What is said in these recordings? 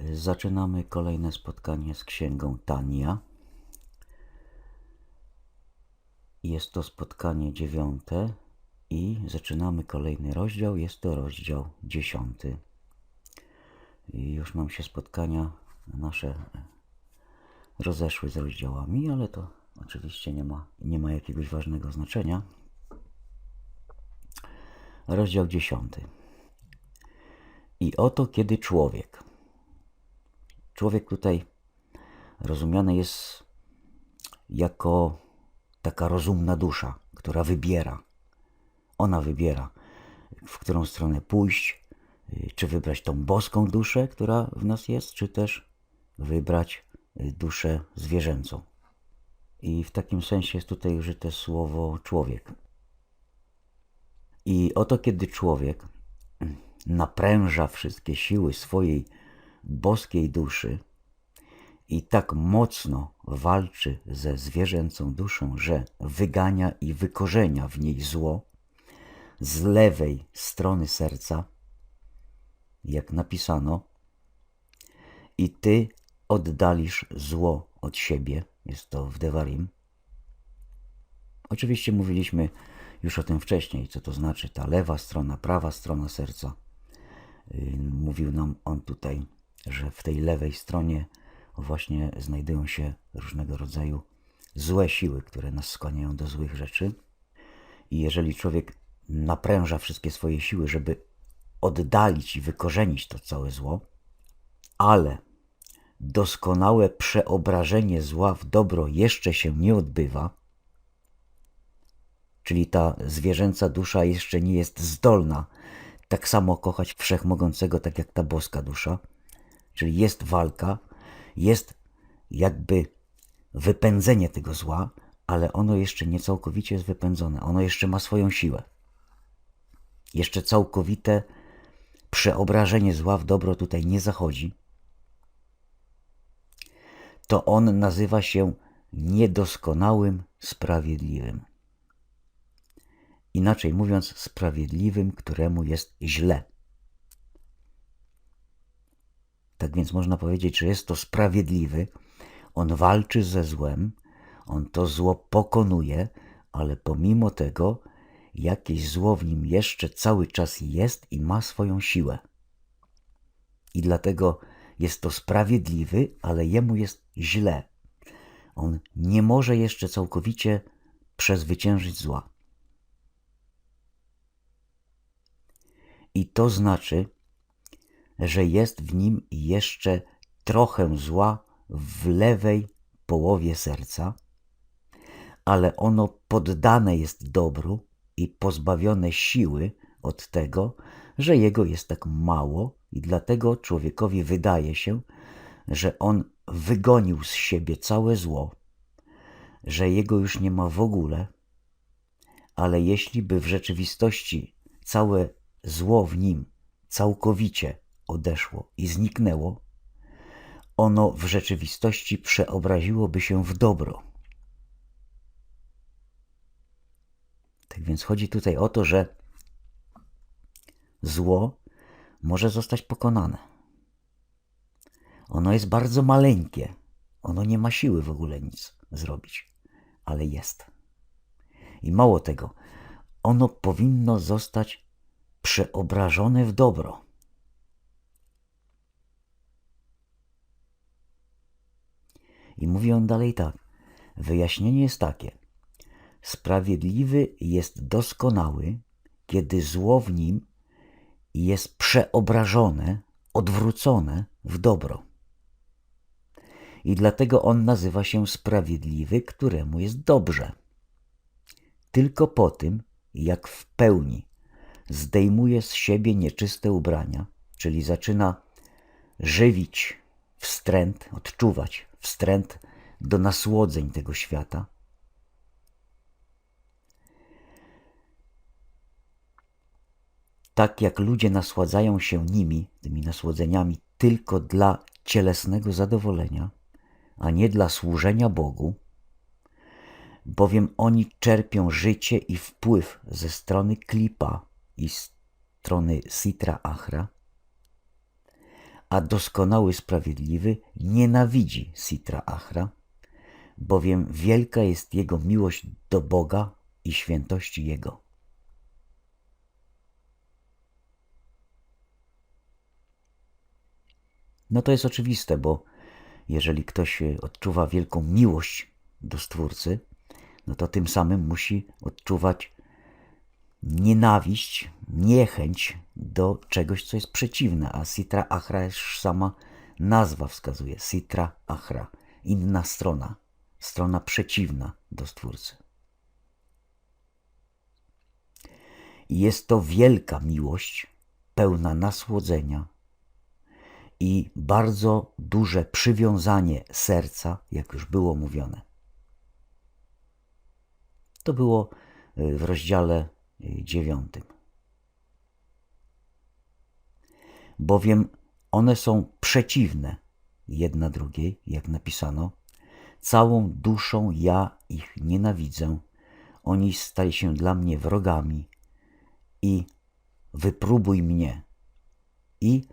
Zaczynamy kolejne spotkanie z księgą Tania. Jest to spotkanie dziewiąte i zaczynamy kolejny rozdział. Jest to rozdział dziesiąty. I już nam się spotkania nasze rozeszły z rozdziałami, ale to oczywiście nie ma, nie ma jakiegoś ważnego znaczenia. Rozdział dziesiąty. I oto kiedy człowiek. Człowiek tutaj rozumiany jest jako taka rozumna dusza, która wybiera. Ona wybiera, w którą stronę pójść, y, czy wybrać tą boską duszę, która w nas jest, czy też wybrać y, duszę zwierzęcą. I w takim sensie jest tutaj użyte słowo człowiek. I oto kiedy człowiek napręża wszystkie siły swojej boskiej duszy i tak mocno walczy ze zwierzęcą duszą, że wygania i wykorzenia w niej zło z lewej strony serca, jak napisano, i ty oddalisz zło od siebie, jest to w Devarim. Oczywiście mówiliśmy już o tym wcześniej, co to znaczy ta lewa strona, prawa strona serca. Yy, Mówił nam on tutaj, że w tej lewej stronie właśnie znajdują się różnego rodzaju złe siły, które nas skłaniają do złych rzeczy. I jeżeli człowiek napręża wszystkie swoje siły, żeby oddalić i wykorzenić to całe zło, ale doskonałe przeobrażenie zła w dobro jeszcze się nie odbywa, czyli ta zwierzęca dusza jeszcze nie jest zdolna tak samo kochać wszechmogącego, tak jak ta boska dusza, czyli jest walka, jest jakby wypędzenie tego zła, ale ono jeszcze nie całkowicie jest wypędzone, ono jeszcze ma swoją siłę. Jeszcze całkowite przeobrażenie zła w dobro tutaj nie zachodzi. To on nazywa się niedoskonałym sprawiedliwym. Inaczej mówiąc, sprawiedliwym, któremu jest źle. Tak więc można powiedzieć, że jest to sprawiedliwy. On walczy ze złem, on to zło pokonuje, ale pomimo tego jakieś zło w nim jeszcze cały czas jest i ma swoją siłę. I dlatego jest to sprawiedliwy, ale jemu jest źle. On nie może jeszcze całkowicie przezwyciężyć zła. I to znaczy, że jest w nim jeszcze trochę zła w lewej połowie serca, ale ono poddane jest dobru i pozbawione siły od tego, że jego jest tak mało, i dlatego człowiekowi wydaje się, że on wygonił z siebie całe zło, że jego już nie ma w ogóle, ale jeśli by w rzeczywistości całe zło w nim całkowicie odeszło i zniknęło, ono w rzeczywistości przeobraziłoby się w dobro. Tak więc chodzi tutaj o to, że zło może zostać pokonane. Ono jest bardzo maleńkie. Ono nie ma siły w ogóle nic zrobić, ale jest. I mało tego, ono powinno zostać przeobrażone w dobro. I mówi on dalej tak. Wyjaśnienie jest takie. Sprawiedliwy jest doskonały, kiedy zło w nim jest przeobrażone, odwrócone w dobro. I dlatego on nazywa się sprawiedliwy, któremu jest dobrze. Tylko po tym, jak w pełni zdejmuje z siebie nieczyste ubrania, czyli zaczyna żywić wstręt, odczuwać wstręt do nasłodzeń tego świata. Tak jak ludzie nasładzają się nimi, tymi nasłodzeniami, tylko dla cielesnego zadowolenia, a nie dla służenia Bogu, bowiem oni czerpią życie i wpływ ze strony klipa i strony Sitra Achra, a doskonały sprawiedliwy nienawidzi Sitra Achra, bowiem wielka jest jego miłość do Boga i świętości Jego. No to jest oczywiste, bo jeżeli ktoś odczuwa wielką miłość do Stwórcy, no to tym samym musi odczuwać nienawiść, niechęć do czegoś, co jest przeciwne, a Sitra Achra już sama nazwa wskazuje. Sitra Achra, inna strona, strona przeciwna do Stwórcy. Jest to wielka miłość, pełna nasłodzenia i bardzo duże przywiązanie serca, jak już było mówione. To było w rozdziale dziewiątym. Bowiem one są przeciwne jedna drugiej, jak napisano. Całą duszą ja ich nienawidzę. Oni stali się dla mnie wrogami i wypróbuj mnie i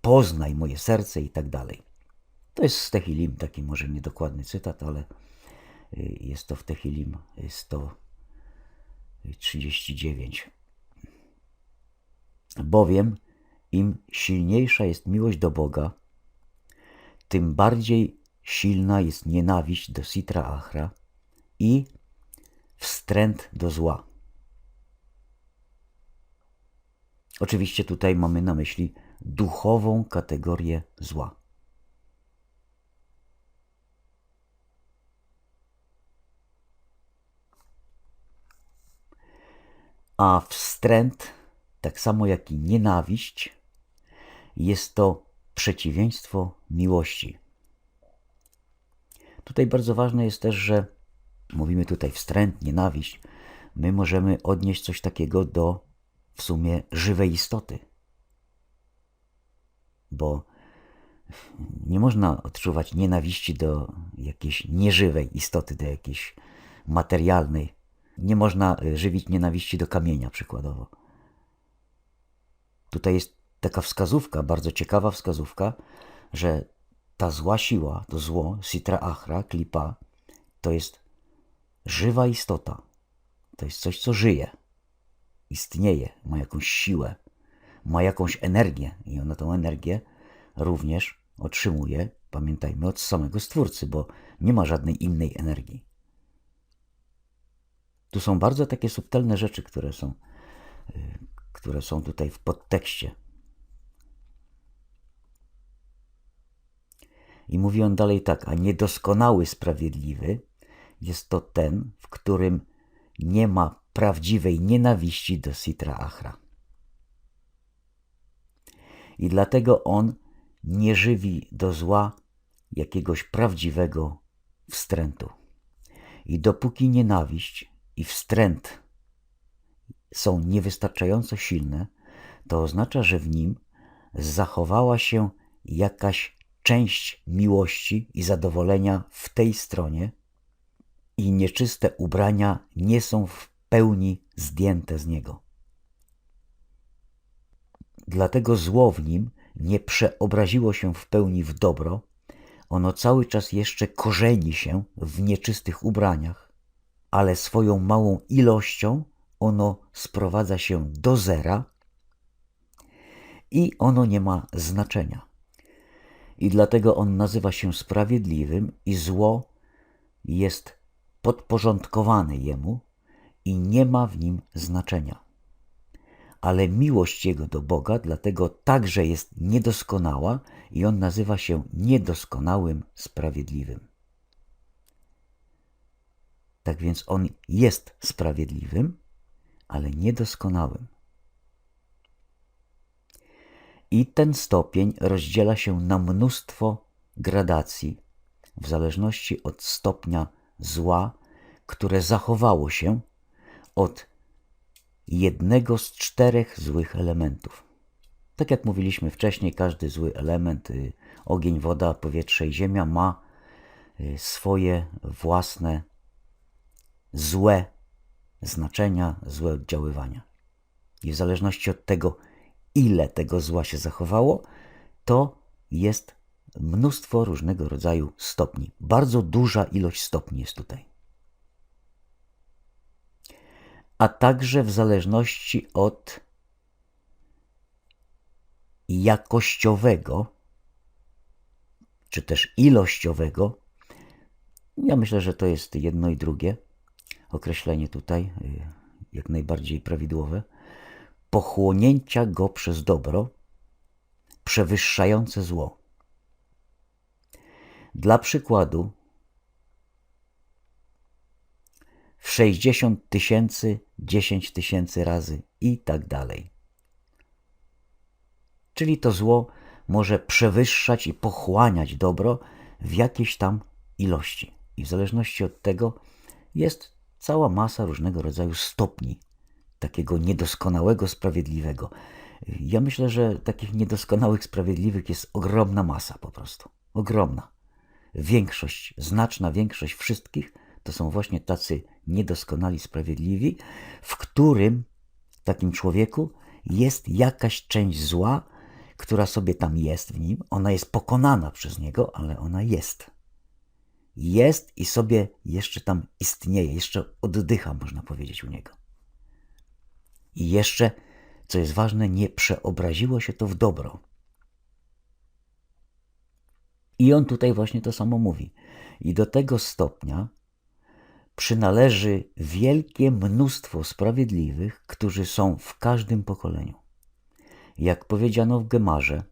poznaj moje serce i tak dalej. To jest z Tehilim, taki może niedokładny cytat, ale y, jest to w Tehilim 139. Bowiem im silniejsza jest miłość do Boga, tym bardziej silna jest nienawiść do Sitra Achra i wstręt do zła. Oczywiście tutaj mamy na myśli duchową kategorię zła. A wstręt, tak samo jak i nienawiść, jest to przeciwieństwo miłości. Tutaj bardzo ważne jest też, że mówimy tutaj wstręt, nienawiść, my możemy odnieść coś takiego do w sumie żywej istoty. Bo nie można odczuwać nienawiści do jakiejś nieżywej istoty, do jakiejś materialnej. Nie można y, żywić nienawiści do kamienia, przykładowo. Tutaj jest taka wskazówka, bardzo ciekawa wskazówka, że ta zła siła, to zło, Sitra Achra, klipa, to jest żywa istota. To jest coś, co żyje istnieje, ma jakąś siłę, ma jakąś energię i ona tą energię również otrzymuje, pamiętajmy, od samego Stwórcy, bo nie ma żadnej innej energii. Tu są bardzo takie subtelne rzeczy, które są, y, które są tutaj w podtekście. I mówi on dalej tak, a niedoskonały sprawiedliwy jest to ten, w którym nie ma prawdziwej nienawiści do Sitra Achra. I dlatego on nie żywi do zła jakiegoś prawdziwego wstrętu. I dopóki nienawiść i wstręt są niewystarczająco silne, to oznacza, że w nim zachowała się jakaś część miłości i zadowolenia w tej stronie, i nieczyste ubrania nie są w pełni zdjęte z niego. Dlatego zło w nim nie przeobraziło się w pełni w dobro, ono cały czas jeszcze korzeni się w nieczystych ubraniach, ale swoją małą ilością ono sprowadza się do zera i ono nie ma znaczenia. I dlatego on nazywa się sprawiedliwym i zło jest podporządkowany jemu, i nie ma w nim znaczenia. Ale miłość jego do Boga dlatego także jest niedoskonała i on nazywa się niedoskonałym sprawiedliwym. Tak więc on jest sprawiedliwym, ale niedoskonałym. I ten stopień rozdziela się na mnóstwo gradacji w zależności od stopnia zła, które zachowało się od jednego z czterech złych elementów. Tak jak mówiliśmy wcześniej, każdy zły element, y, ogień, woda, powietrze i ziemia, ma y, swoje własne złe znaczenia, złe oddziaływania. I w zależności od tego, ile tego zła się zachowało, to jest mnóstwo różnego rodzaju stopni. Bardzo duża ilość stopni jest tutaj. A także w zależności od jakościowego, czy też ilościowego, ja myślę, że to jest jedno i drugie określenie tutaj, y, jak najbardziej prawidłowe, pochłonięcia go przez dobro przewyższające zło. Dla przykładu, w 60 tysięcy, 10 tysięcy razy i tak dalej. Czyli to zło może przewyższać i pochłaniać dobro w jakiejś tam ilości. I w zależności od tego jest cała masa różnego rodzaju stopni takiego niedoskonałego, sprawiedliwego. Ja myślę, że takich niedoskonałych, sprawiedliwych jest ogromna masa po prostu. Ogromna. Większość, znaczna większość wszystkich to są właśnie tacy niedoskonali, sprawiedliwi, w którym takim człowieku jest jakaś część zła, która sobie tam jest w nim. Ona jest pokonana przez niego, ale ona jest. Jest i sobie jeszcze tam istnieje, jeszcze oddycha, można powiedzieć, u niego. I jeszcze, co jest ważne, nie przeobraziło się to w dobro. I on tutaj właśnie to samo mówi. I do tego stopnia przynależy wielkie mnóstwo sprawiedliwych, którzy są w każdym pokoleniu. Jak powiedziano w Gemarze,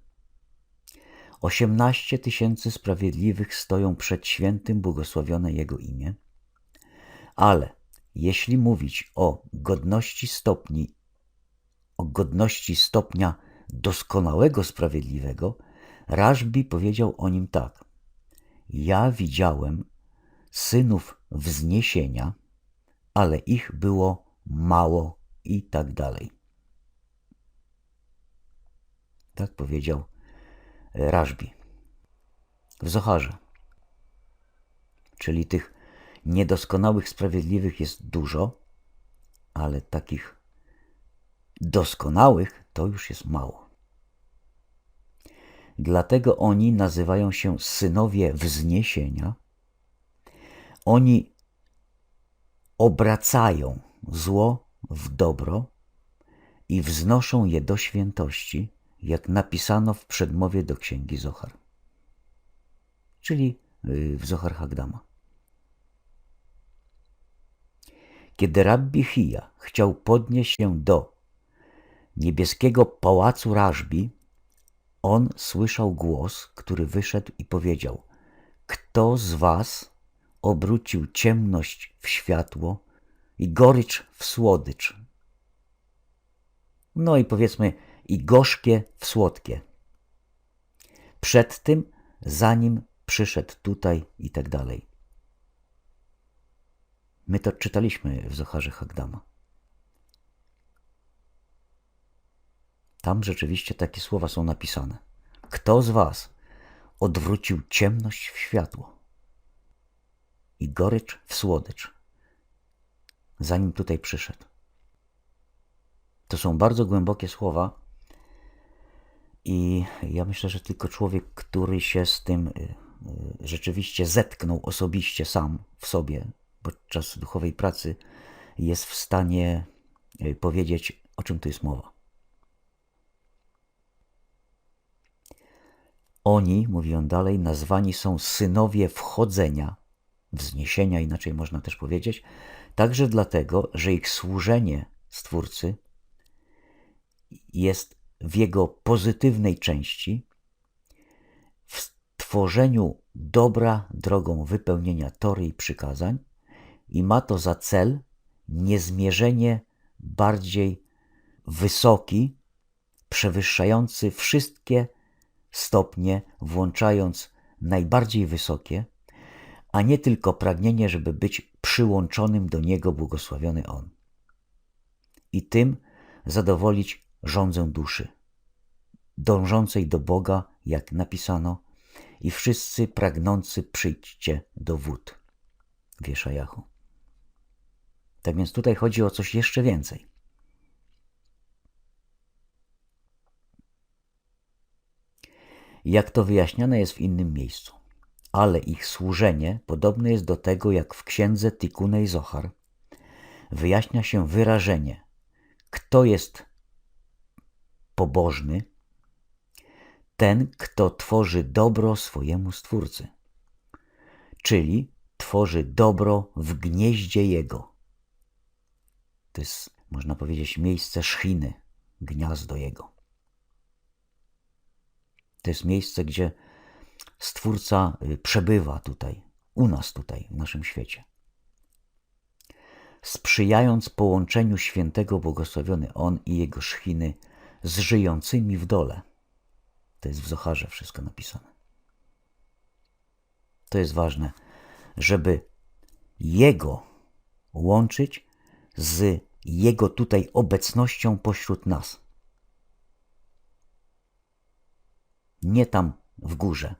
osiemnaście tysięcy sprawiedliwych stoją przed świętym, błogosławione Jego imię, ale jeśli mówić o godności stopni, o godności stopnia doskonałego sprawiedliwego, Raszbi powiedział o nim tak. Ja widziałem synów wzniesienia, ale ich było mało i tak dalej. Tak powiedział Raszbi w Zocharze. Czyli tych niedoskonałych sprawiedliwych jest dużo, ale takich doskonałych to już jest mało. Dlatego oni nazywają się synowie wzniesienia. Oni obracają zło w dobro i wznoszą je do świętości, jak napisano w przedmowie do księgi Zohar, czyli y, w Zohar Hagdama. Kiedy rabbi Hija chciał podnieść się do niebieskiego pałacu Raszbi, on słyszał głos, który wyszedł i powiedział: Kto z was obrócił ciemność w światło i gorycz w słodycz? No i powiedzmy, i gorzkie w słodkie. Przed tym, zanim przyszedł tutaj i tak dalej. My to czytaliśmy w Zocharze Hagdama. Tam rzeczywiście takie słowa są napisane. Kto z was odwrócił ciemność w światło i gorycz w słodycz, zanim tutaj przyszedł? To są bardzo głębokie słowa i ja myślę, że tylko człowiek, który się z tym y, y, rzeczywiście zetknął osobiście sam w sobie podczas duchowej pracy, jest w stanie y, powiedzieć, o czym tu jest mowa. Oni, mówi on dalej, nazwani są synowie wchodzenia, wzniesienia, inaczej można też powiedzieć, także dlatego, że ich służenie Stwórcy jest w jego pozytywnej części, w tworzeniu dobra drogą wypełnienia tory i przykazań i ma to za cel niezmierzenie bardziej wysoki, przewyższający wszystkie stopnie, włączając najbardziej wysokie, a nie tylko pragnienie, żeby być przyłączonym do Niego błogosławiony On. I tym zadowolić rządzę duszy, dążącej do Boga, jak napisano, i wszyscy pragnący przyjdźcie do wód w Jeszajachu. Tak więc tutaj chodzi o coś jeszcze więcej. jak to wyjaśniane jest w innym miejscu. Ale ich służenie podobne jest do tego, jak w księdze Tikunej Zohar wyjaśnia się wyrażenie, kto jest pobożny, ten, kto tworzy dobro swojemu Stwórcy, czyli tworzy dobro w gnieździe Jego. To jest, można powiedzieć, miejsce szchiny, gniazdo Jego. To jest miejsce, gdzie Stwórca y, przebywa tutaj, u nas tutaj, w naszym świecie. Sprzyjając połączeniu świętego błogosławiony On i Jego szchiny z żyjącymi w dole. To jest w Zocharze wszystko napisane. To jest ważne, żeby Jego łączyć z Jego tutaj obecnością pośród nas. Nie tam w górze.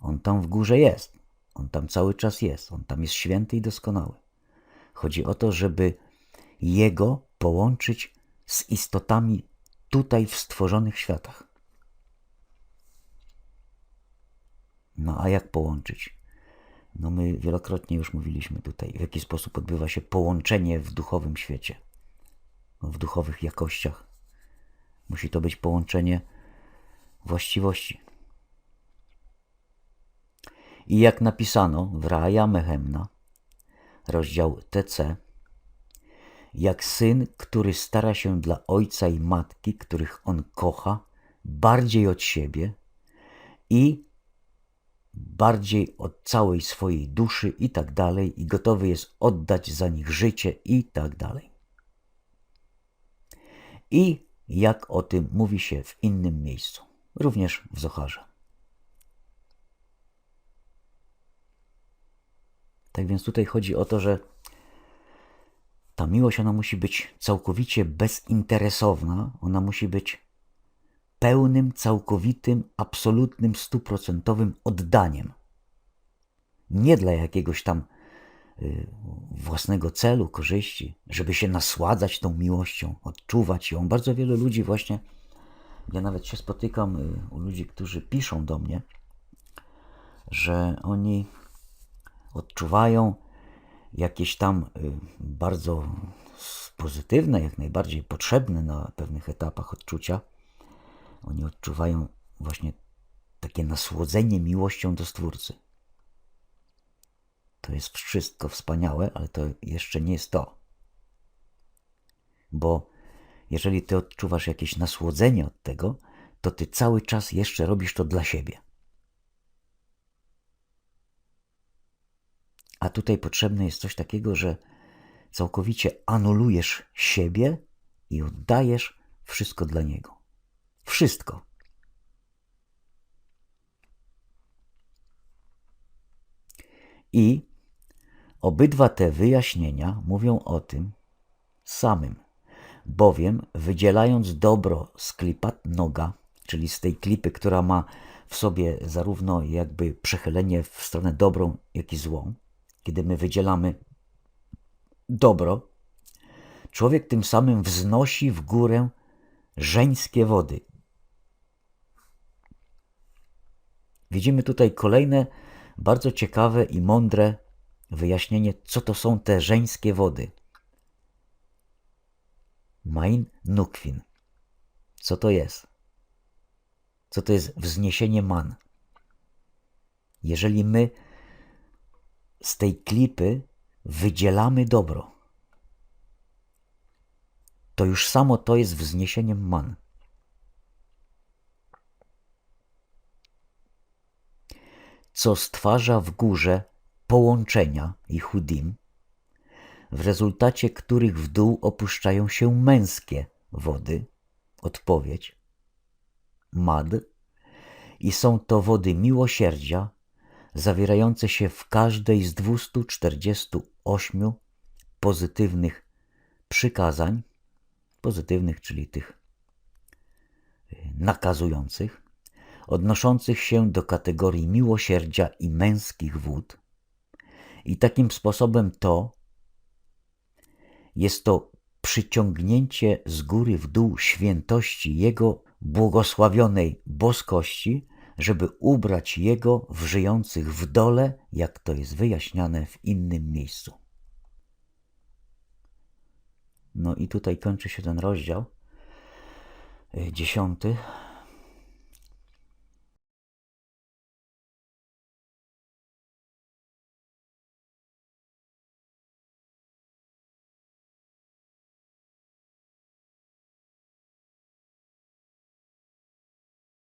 On tam w górze jest. On tam cały czas jest. On tam jest święty i doskonały. Chodzi o to, żeby Jego połączyć z istotami tutaj w stworzonych światach. No a jak połączyć? No my wielokrotnie już mówiliśmy tutaj, w jaki sposób odbywa się połączenie w duchowym świecie, w duchowych jakościach. Musi to być połączenie właściwości. I jak napisano w Raja Mehemna, rozdział TC, jak syn, który stara się dla ojca i matki, których on kocha, bardziej od siebie i bardziej od całej swojej duszy i tak dalej, i gotowy jest oddać za nich życie i tak dalej. I jak o tym mówi się w innym miejscu, również w Zocharze. Tak więc tutaj chodzi o to, że ta miłość ona musi być całkowicie bezinteresowna, ona musi być pełnym, całkowitym, absolutnym, stuprocentowym oddaniem. Nie dla jakiegoś tam y, własnego celu, korzyści, żeby się nasładzać tą miłością, odczuwać ją. Bardzo wielu ludzi właśnie, ja nawet się spotykam y, u ludzi, którzy piszą do mnie, że oni odczuwają jakieś tam y, bardzo pozytywne, jak najbardziej potrzebne na pewnych etapach odczucia. Oni odczuwają właśnie takie nasłodzenie miłością do Stwórcy. To jest wszystko wspaniałe, ale to jeszcze nie jest to. Bo jeżeli ty odczuwasz jakieś nasłodzenie od tego, to ty cały czas jeszcze robisz to dla siebie. A tutaj potrzebne jest coś takiego, że całkowicie anulujesz siebie i oddajesz wszystko dla Niego. Wszystko. I obydwa te wyjaśnienia mówią o tym samym, bowiem wydzielając dobro z klipat noga, czyli z tej klipy, która ma w sobie zarówno jakby przechylenie w stronę dobrą, jak i złą, kiedy my wydzielamy dobro, człowiek tym samym wznosi w górę żeńskie wody. Widzimy tutaj kolejne bardzo ciekawe i mądre wyjaśnienie, co to są te żeńskie wody. Main nukwin. Co to jest? Co to jest wzniesienie man? Jeżeli my z tej klipy wydzielamy dobro. To już samo to jest wzniesieniem man. Co stwarza w górze połączenia i chudim, w rezultacie których w dół opuszczają się męskie wody, odpowiedź, mad, i są to wody miłosierdzia, zawierające się w każdej z 248 pozytywnych przykazań, pozytywnych, czyli tych y, nakazujących, odnoszących się do kategorii miłosierdzia i męskich wód. I takim sposobem to jest to przyciągnięcie z góry w dół świętości Jego błogosławionej boskości żeby ubrać Jego w żyjących w dole, jak to jest wyjaśniane w innym miejscu. No i tutaj kończy się ten rozdział y, dziesiąty.